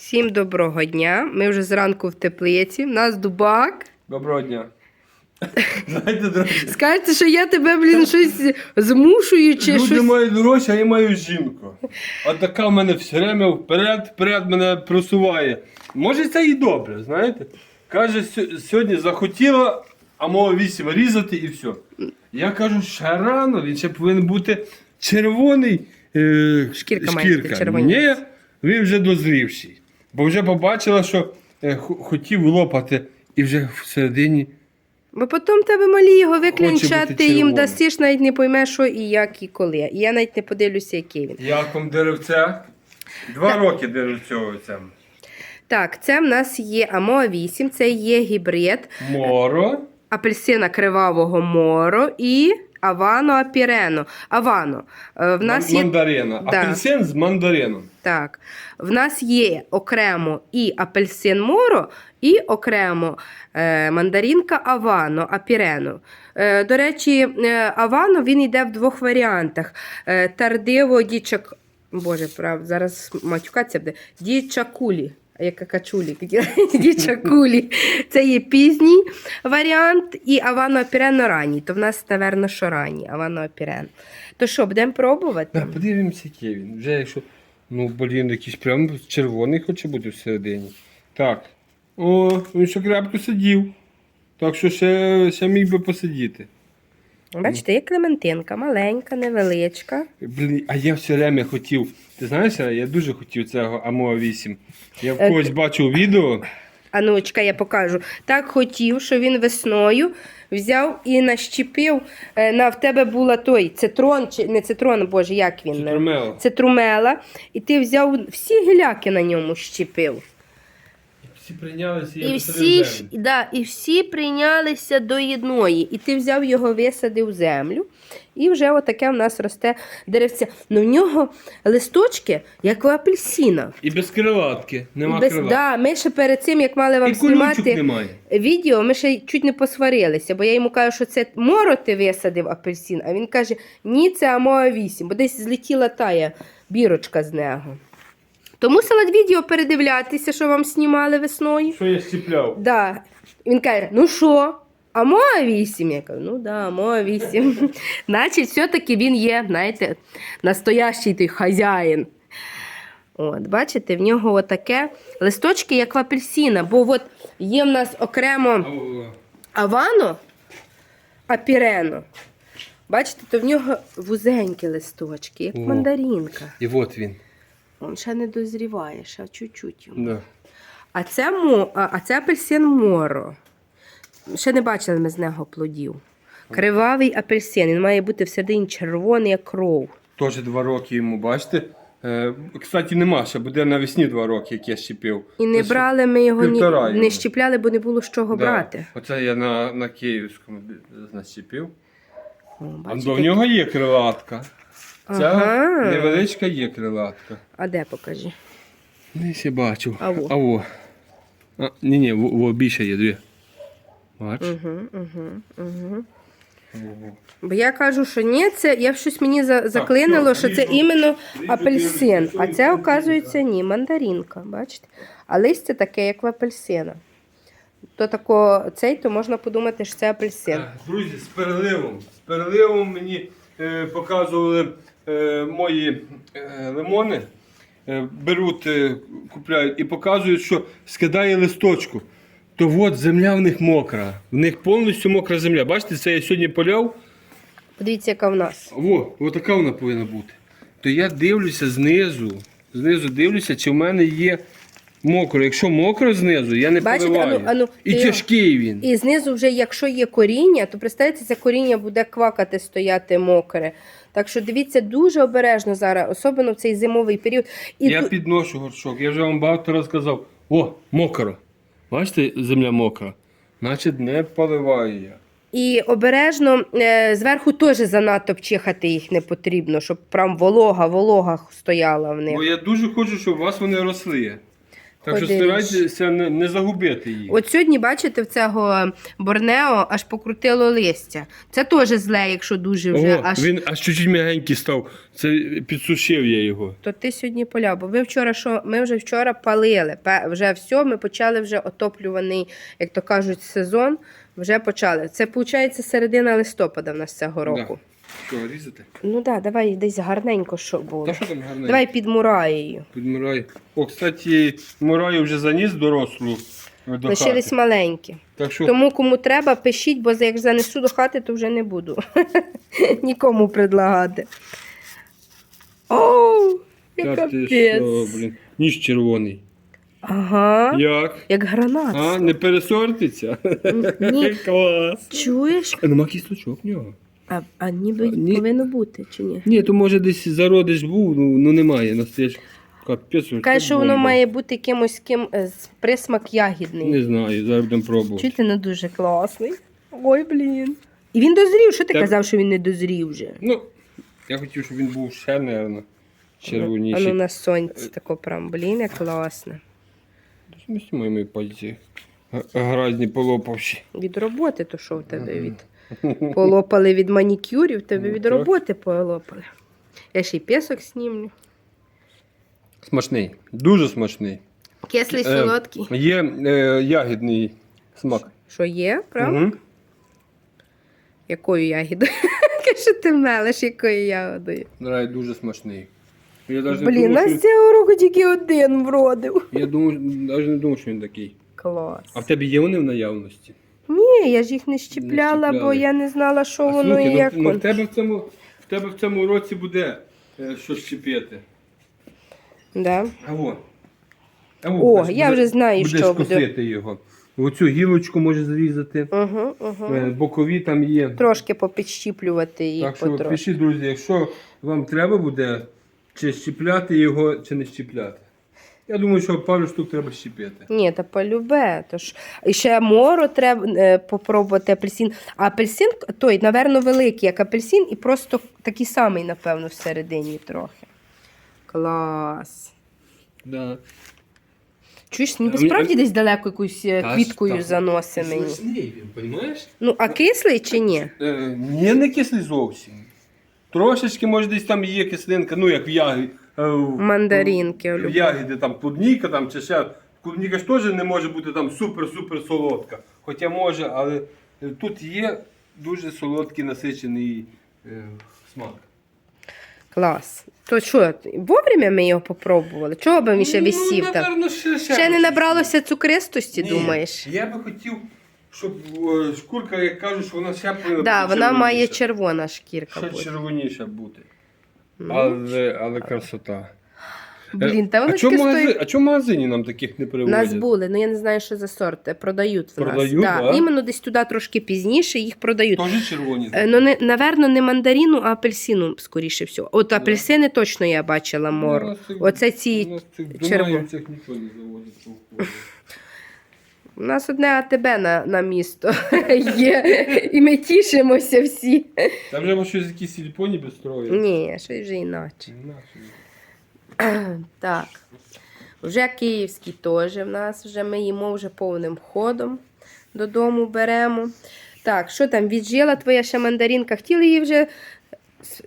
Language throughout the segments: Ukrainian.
Всім доброго дня. Ми вже зранку в теплиці. У нас дубак. Доброго дня. Знаєте, друзі, Скажете, що я тебе, блін, щось змушую чи люди щось. мають гроші, а я маю жінку. А така в мене все время вперед, вперед мене просуває. Може, це і добре, знаєте? Каже, «Сьо- сьогодні захотіла, а мова вісім різати і все. Я кажу, ще рано, він ще повинен бути червоний. Е, Шкірка має бути червоніша. Ні, він вже дозрівший. Бо вже побачила, що е, хо- хотів лопати і вже всередині. Бо потім тебе малі його Хоче бути ти їм червоним. дасиш, навіть не поймеш, що і як, і коли. І я навіть не подивлюся, який він. Як вам деревце? Два роки деревцю цьому. Так, це в нас є Амоа 8, це є гібрид Моро. апельсина кривавого моро і Авано апірено. Авано. Е, В нас Ман- є мандарина. Да. Апельсин з мандарином. Так, в нас є окремо і апельсин моро, і окремо е, мандаринка Авано, апірено. Е, до речі, е, Авано він йде в двох варіантах. Е, тардиво дічак. Боже, прав, зараз матюкація буде. Дічакулі. Яка качулі? Дічакулі. Це є пізній варіант, і Авано апірено ранній. То в нас, напевно, що ранній, Авано апірен. То що, будемо пробувати? Да, подивимося, який він. Вже якщо. Ну, блін, якийсь прям червоний хоче бути всередині. Так. О, він ще крепко сидів. Так що ще, ще міг би посидіти. Бачите, є Клементинка, маленька, невеличка. Блін, а я все время хотів. Ти знаєш, я дуже хотів цього Амоа 8. Я в Е, когось бачив відео. А ну, чекай, я покажу. Так хотів, що він весною взяв і нащепив. е, На в тебе була той цитрон, чи не цитрон, боже, як він? Цитрумела. Цитрумела. І ти взяв всі гіляки на ньому щепив. Всі прийнялися І всі, ж- да, і всі прийнялися до єдної. І ти взяв його, висадив землю. І вже отаке в нас росте деревця. Ну в нього листочки, як у апельсина. І без крилатки. Нема Без, крилатки. да, ми ще перед цим, як мали вам І знімати немає. відео, ми ще чуть не посварилися, бо я йому кажу, що це моро ти висадив апельсин, а він каже, ні, це Амоа 8, бо десь злетіла тая бірочка з нього. То мусила відео передивлятися, що вам знімали весною. Що я щіпляв? Да. Він каже, ну що? Амоа 8? Я кажу, ну да, Амоа 8. Значить, все-таки він є, знаєте, настоящий той хазяїн. От, бачите, в нього отаке листочки, як в апельсина, бо от є в нас окремо авано, апірено. Бачите, то в нього вузенькі листочки, як О. мандарінка. І от він. Він ще не дозріває, ще чуть-чуть. йому. Да. А це, мо, а, а це апельсин моро. Ще не бачили ми з нього плодів. Кривавий апельсин. Він має бути всередині червоний, як кров. Теж два роки йому, бачите? Е, кстати, нема, ще буде навесні два роки, як я щепив. І не Ось, брали ми його, ні, півтора не щіпляли, бо не було з чого да. брати. Оце я на, на Київському нащепив. О, А бачите? до нього є крилатка. Ця Ага. невеличка є крилатка. А де покажи? Не ще бачу. Аво. Аво. А, ні, ні, во, во більше є дві. Бач? Угу, угу, угу. Ого. Бо я кажу, що ні, це я щось мені за, заклинило, що це ріжу. іменно Ріжу, апельсин. ріжу, А це, оказується, ні, мандаринка. Бачите? А листя таке, як в апельсина. То тако, цей, то можна подумати, що це апельсин. Е, Друзі, з переливом. З переливом мені е, показували мої е, лимони. Е, беруть, е, купляють і показують, що скидає листочку. То от земля в них мокра. В них повністю мокра земля. Бачите, це я сьогодні поляв. Подивіться, яка в нас. Во, от така вона повинна бути. То я дивлюся знизу. Знизу дивлюся, чи в мене є мокро. Якщо мокро знизу, я не Бачите, поливаю. ану- ану, і ти- тяжкий він. І знизу вже, якщо є коріння, то представте, це коріння буде квакати, стояти мокре. Так що дивіться дуже обережно зараз, особливо в цей зимовий період. І я ту- підношу горшок. Я вже вам багато разів сказав. О, мокро. Бачите, земля мокра. Значить, не поливаю я. І обережно е, зверху теж занадто пчихати їх не потрібно, щоб прям волога, волога стояла в них. Бо я дуже хочу, щоб у вас вони росли. Так що Ходи старайтеся не, не загубити її. От сьогодні, бачите, в цього Борнео аж покрутило листя. Це теж зле, якщо дуже вже О, аж. Він аж чуть-чуть м'ягенький став. Це підсушив я його. То ти сьогодні поляв. Бо ви вчора що? Ми вже вчора палили. Пе- Вже все, ми почали вже отоплюваний, як то кажуть, сезон. Вже почали. Це виходить середина листопада в нас цього року. Що, різати? Ну так, да, давай десь гарненько, що було. Та що там гарне? Давай під мураєю. Під мурай. О, кстати, мураю вже заніс дорослу до Лишились хати. маленькі. Так що Тому кому треба, пишіть, бо як занесу до хати, то вже не буду нікому предлагати. Оу, Та яка ти що, капець. блін. Ніж червоний. Ага, Як? як гранат. А, не пересортиться? Ні. Клас. Чуєш? А нема кісточок в нього. А, а ніби А, ні. повинно бути, чи ні? Ні, то може десь зародиш був, ну, ну немає. Настояч капець. Каже, що воно бомба. має бути якимось ким е, з присмак ягідний. Не знаю, зараз будемо пробувати. Чуєте, не дуже класний. Ой, блін. І він дозрів. Що ти Так. казав, що він не дозрів вже? Ну, я хотів, щоб він був ще, мабуть, червоніший. ну на сонці тако прям, блін, як класно. Ми знімаємо пальці. г- Гразні полопавші. Від роботи, то що в тебе від полопали від манікюрів, тебе Ну, від так. роботи полопали. Я ще й пісок снімлю. Смачний, дуже смачний. Кислий, Е, солодкий. Є е, ягідний смак. Що є, правда? Угу. Якою ягідою? Що ти мелиш, якою ягодою? Драй дуже смачний. Я навіть не Блін, думав, нас що... цього року тільки один вродив. Я думав, навіть не думав, що він такий. Клас. А в тебе є вони в наявності? Ні, я ж їх не щіпляла, бо щіпляли. я не знала, що А, воно слухай, і як. ну, ну, в воно. тебе в цьому, в тебе в цьому році буде е, що щепити. Да. А во. А О, будеш- я вже знаю, будеш що буде. косити його. Оцю гілочку можеш зрізати. Угу, угу. Е, Бокові там є. Трошки попідщіплювати їх Так що потрошки. пишіть, друзі, якщо вам треба буде, чи щіпляти його, чи не щіпляти. Я думаю, що пару штук треба щепити. Ні, та полюбе. То ж. І ще моро треба е, попробувати апельсин. А апельсин той, напевно, великий, як апельсин, і просто такий самий, напевно, всередині трохи. Клас. Да. Чуєш, ніби А мені- справді десь далеко якусь е, Та ж квіткою так. заносить мені. Смачний він, розумієш? Ну, а кислий чи ні? Е, ні, не кислий зовсім. Трошечки, може, десь там є кислинка, ну як в ягід. Мандаринки, В люблю. ягіди там клубніка там, чи ще. Клубніка ж теж не може бути там супер-супер солодка. Хоча може, але е, тут є дуже солодкий насичений е, смак. Клас. То що, вовремя ми його попробували? Чого би він ще висів ну, там? ще, ще, Ще не набралося цукристості, Ні, думаєш? Я би хотів, щоб е, шкурка, як кажуть, що вона ще повинна Да, бути вона має червоніша. червона шкірка. Ще бути. червоніша бути. Ну, Але, але красота. Блін, та воно а чому таке магазин, стоїть. а чому в магазині нам таких не У привозять? нас були, ну я не знаю, що за сорти. Продають в Продають, нас. Да. Іменно десь туди трошки пізніше їх продають. Теж червоні. Е, Ну, не, наверно, не мандаріну, а апельсину, скоріше всього. От апельсини точно я бачила мор. У Оце ці цих червоні. Дунаївцях ніхто не заводить по входу. У нас одне АТБ на, на місто є, і ми тішимося всі. Там вже щось якісь сільпоні без строю. Ні, щось вже іначе. Так. Вже київський теж в нас, вже ми їмо вже повним ходом додому беремо. Так, що там, віджила твоя ще мандаринка? Хотіли її вже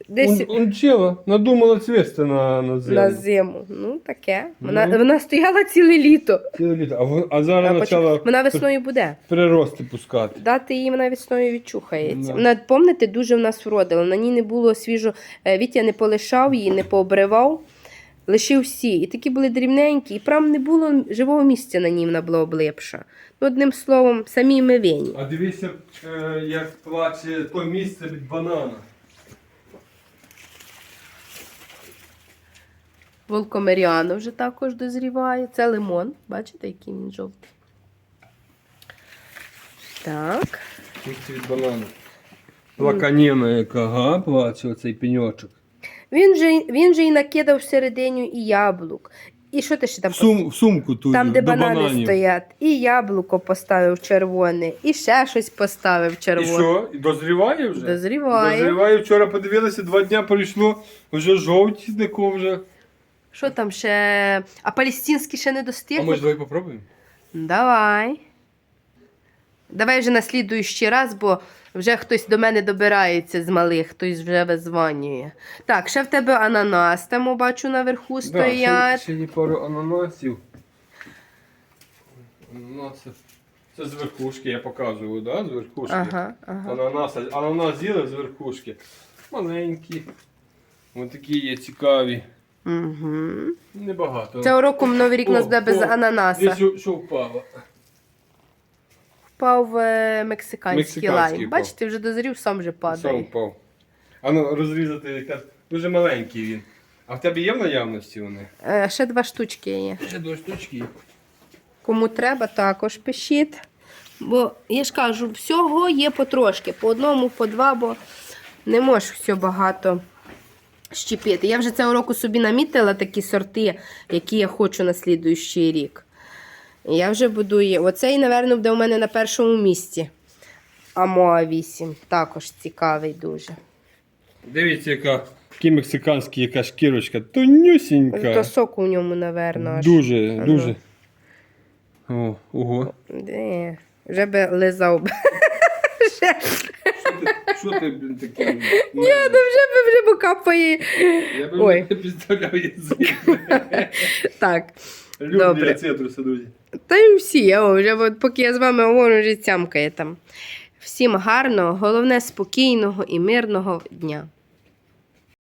десь Он, он чела, надумала цвісти на, на зиму. на зиму. Ну, таке. Вона, Ну. вона стояла ціле літо. Ціле літо. А, а зараз А почала Вона весною буде. прирости пускати. Дати її вона весною відчухається. Да. Вона, пам'ятаєте, дуже в нас вродила. На ній не було свіжо. е, Вітя не полишав її, не пообривав. Лишив всі. І такі були дрібненькі, і прям не було живого місця на ній, вона була облипша. Ну, одним словом, самі ми винні. А дивися, е, як плаче то місце від банана. Волкомеріано вже також дозріває. Це лимон. Бачите, який він жовтий. Так. Місце від банана. Плаканіна яка, га, плаче оцей пеньочок. Він же, він же і накидав всередині і яблук. І що ти ще там В, сум, в сумку ту Там, де до банани бананів. стоять, і яблуко поставив червоне, і ще щось поставив І червоне. що? І дозріває вже? Дозріває. Дозріває. Вчора подивилися, два дня пройшло, вже жовті тако вже. Що там ще? А палестинські ще не А достигли? може давай попробуємо? Давай. Давай вже на слідуючий раз, бо вже хтось до мене добирається з малих, хтось вже визванює. Так, ще в тебе ананас там бачу наверху стоять. ще, ще є пару ананасів. Ананаси. Це з верхушки, я показую, да? З верхушки. Ага, ага. Ананас, ананас з'їли з верхушки. Маленькі. Ось такі є цікаві. Угу. Небагато. Цього року Новий рік нас буде без ананаса. Десь що, що впало. Впав е, мексиканський, Мексиканський лайм. впав. Бачите, вже дозрів, сам вже Сам падає. впав. А ну розрізати якраз дуже маленький він. А в тебе є в наявності вони? Е, ще два штучки є. Ще два штучки. є. Кому треба, також пишіть. Бо я ж кажу, всього є потрошки, по одному, по два, бо не можеш все багато щепити. Я вже цього року собі намітила такі сорти, які я хочу на слідуючий рік. Я вже будую. Оцей, напевно, буде у мене на першому місці. Амоа 8. Також цікавий дуже. Дивіться, яка такий мексиканський, яка шкірочка. Тонюсінька. То соку в ньому, напевно. Дуже, Ага. дуже. О, ого. Де? Вже би лизав. Що ти, блін, таке? Ні, ну вже би вже покапає. Я би Ой. не підставляв язик. Так. Люблю Добре. цитруси, друзі. Та й всі, я вже от поки я з вами говорю, вже цямкає там. Всім гарного, головне спокійного і мирного дня.